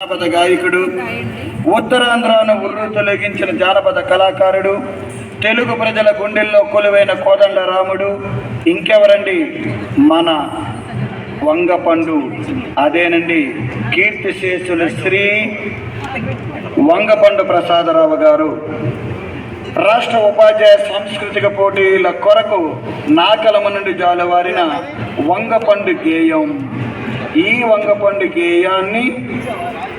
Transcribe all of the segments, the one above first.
జానపద గాయకుడు ఉత్తరాంధ్రాను ఉర్రు తొలగించిన జానపద కళాకారుడు తెలుగు ప్రజల గుండెల్లో కొలువైన కోదండ రాముడు ఇంకెవరండి? మన వంగపండు. అదేనండి కీర్తిశేషుల శ్రీ వంగపండు ప్రసాదరావు గారు. రాష్ట్ర ఉపాధ్యాయ సాంస్కృతిక పోటీల కొరకు నాకలమ నుండి జాలవారిన వంగపండు గేయం. ఈ వంగపండు గేయాన్ని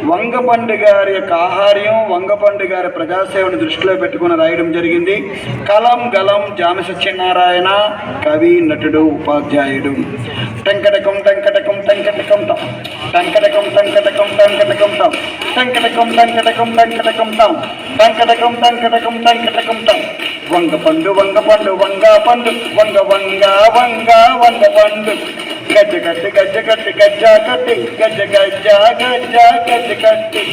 వంగపండు గారి యొక్క ఆహార్యం వంగపండు గారి ప్రజాసేవను దృష్టిలో పెట్టుకుని రాయడం జరిగింది. కలం గలం జామ సత్యనారాయణ కవి నటుడు ఉపాధ్యాయుడు. టంకటకం టంకటకం టంకటకం తం టంకటకం టంకటకం టంకటకం తం టంకటకం టంకటకం టంకటకం తం టంకటకం టంకటకం టంకటకం తం వంగ పండు వంగ పండు వంగ పండు వంగ వంగ వంగ వంగ పండు గజ్జ కట్టి గజ్జ కట్టి గజ్జ కట్టి గజ్జ గజ్జ గజ్జ గజ్జ కట్టి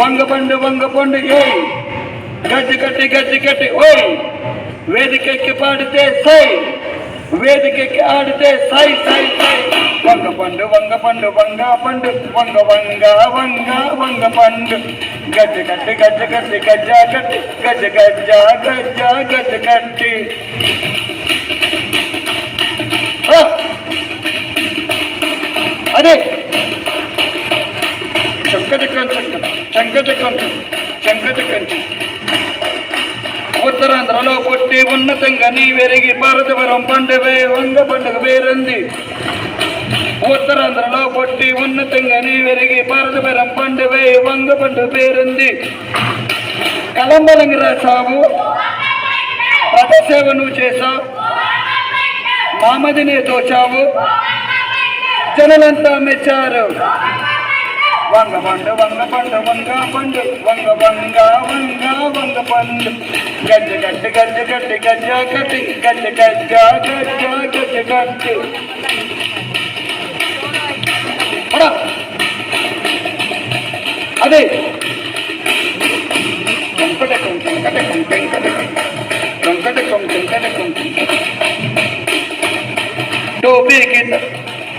వంగ పండు వంగ పండు ఏ గజ్జ కట్టి గజ్జ కట్టి ఓయ్ వేదికెక్కి పాడితే సై వేదికెక్కి ఆడితే సై సై సై వంగ పండు వంగ పండు వంగ పండు వంగ వంగ వంగ వంగ పండు గజ్జ కట్టి గజ్జ కట్టి గజ్జ కట్టి గజ్జ గజ్జ గజ్జ గజ్జ కట్టి ఆ! చంకచక్కం చంకచక్కం ఉత్తరాంధ్రలో పుట్టి ఉన్నతంగా నీ వెరిగి భారతవరం పండుగ వంగ పండుగ పేరుంది. ఉత్తరాంధ్రలో పుట్టి ఉన్నతంగా నీ వెరిగి భారతవరం పండుగ వంగ పండుగ పేరుంది. కలంబలంగి రాసావు ప్రజాసేవ నువ్వు చేశావు. మామదినే తోచావు. జనలంతా మెచ్చారు. వంగ పండు వంగ పండు వంగ పండు వంగ వంగ వంగ వంగ పండు గజ్జ గట్టి గజ్జ గట్టి గజ్జ కట్టి గజ్జ గజ్జ గజ్జ గజ్జ గట్టి పద. అదే వెంకటకం వెంకటకం వెంకటకం వెంకటకం వెంకటకం టోపీకి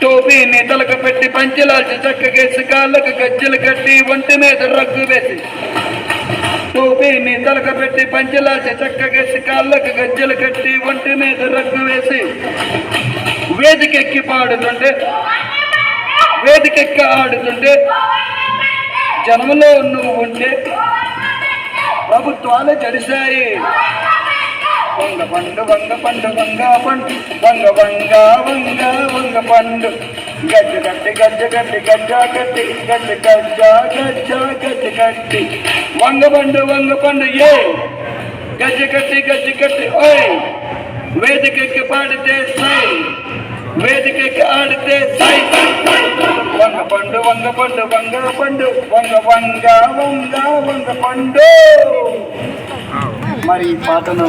టోపీ తలక పెట్టి పంచలాల్చి చక్కగేసి కాళ్ళకు గజ్జలు కట్టి ఒంటి మీద రగ్గు వేసి. టోపీ తలక పెట్టి పంచలాల్చి చక్కగేసి కాళ్ళకు గజ్జలు కట్టి ఒంటి మీద రగ్గు వేసి. వేదికెక్కి పాడుతుంటే వేదికెక్కి ఆడుతుంటే జన్మలో నువ్వు ఉంటే ప్రభుత్వాలు జడిశాయి వంగ పండు వంగ పండు వంగ పండు వంగ వంగ వంగ వంగ పండు. గడ్డ గడ్డి గడ్డ గడ్డి గజ్జ గట్టి గజ్జ గజ్జ గజ్జ గడ్డి గట్టి వంగ పండు వంగ పండు ఏ? గజ్జ గట్టి గజ్జ గట్టి ఓయ్! వేదికకి పాడితే సై వేదికకి ఆడితే సై సై వంగ పండు వంగ పండు వంగ పండు వంగ వంగ వంగ వంగ పండు. మరి ఈ పాటను